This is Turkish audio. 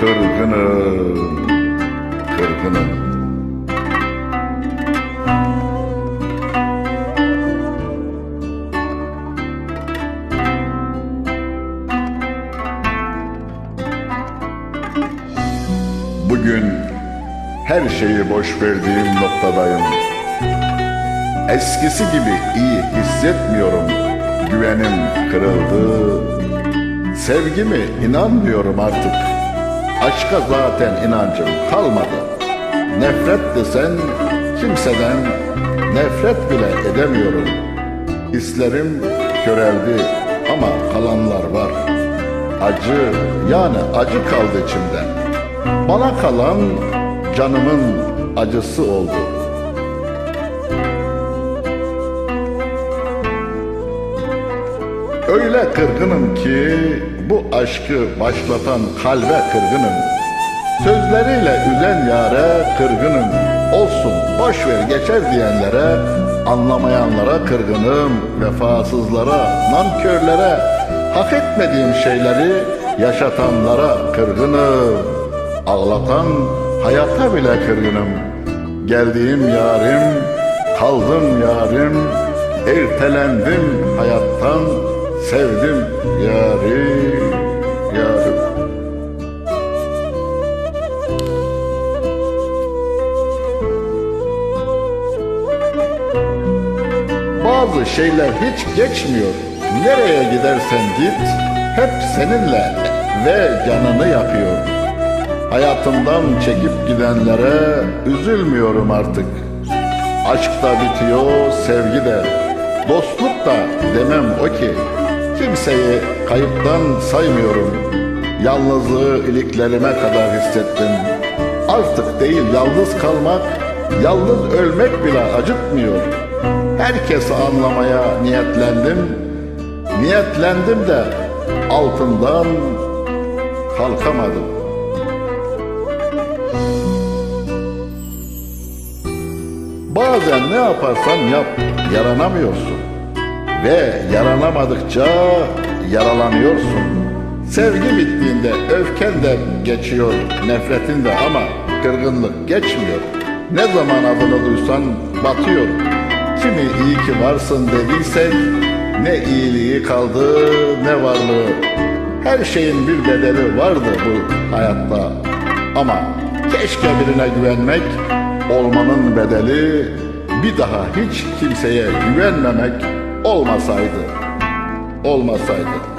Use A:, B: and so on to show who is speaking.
A: kırgınım, kırgınım. Bugün her şeyi boş verdiğim noktadayım. Eskisi gibi iyi hissetmiyorum. Güvenim kırıldı. Sevgimi inanmıyorum artık. Aşka zaten inancım kalmadı. Nefret desen kimseden nefret bile edemiyorum. Hislerim köreldi ama kalanlar var. Acı yani acı kaldı içimde. Bana kalan canımın acısı oldu. Öyle kırgınım ki bu aşkı başlatan kalbe kırgınım. Sözleriyle üzen yare kırgınım. Olsun boş ver geçer diyenlere, anlamayanlara kırgınım. Vefasızlara, nankörlere, hak etmediğim şeyleri yaşatanlara kırgınım. Ağlatan hayata bile kırgınım. Geldiğim yarim, kaldım yarim, ertelendim hayattan, sevdim yari, yarim. Bazı şeyler hiç geçmiyor. Nereye gidersen git, hep seninle ve canını yapıyor. Hayatımdan çekip gidenlere üzülmüyorum artık. Aşk da bitiyor, sevgi de. Dostluk da demem o ki. Kimseyi kayıptan saymıyorum. Yalnızlığı iliklerime kadar hissettim. Artık değil yalnız kalmak, yalnız ölmek bile acıtmıyor. Herkesi anlamaya niyetlendim. Niyetlendim de altından kalkamadım. Bazen ne yaparsan yap yaranamıyorsun. Ve yaranamadıkça yaralanıyorsun. Sevgi bittiğinde öfken de geçiyor, nefretin de ama kırgınlık geçmiyor. Ne zaman adını duysan batıyor. Kimi iyi ki varsın dediysek ne iyiliği kaldı ne varlığı. Her şeyin bir bedeli vardı bu hayatta. Ama keşke birine güvenmek olmanın bedeli bir daha hiç kimseye güvenmemek olmasaydı. Olmasaydı.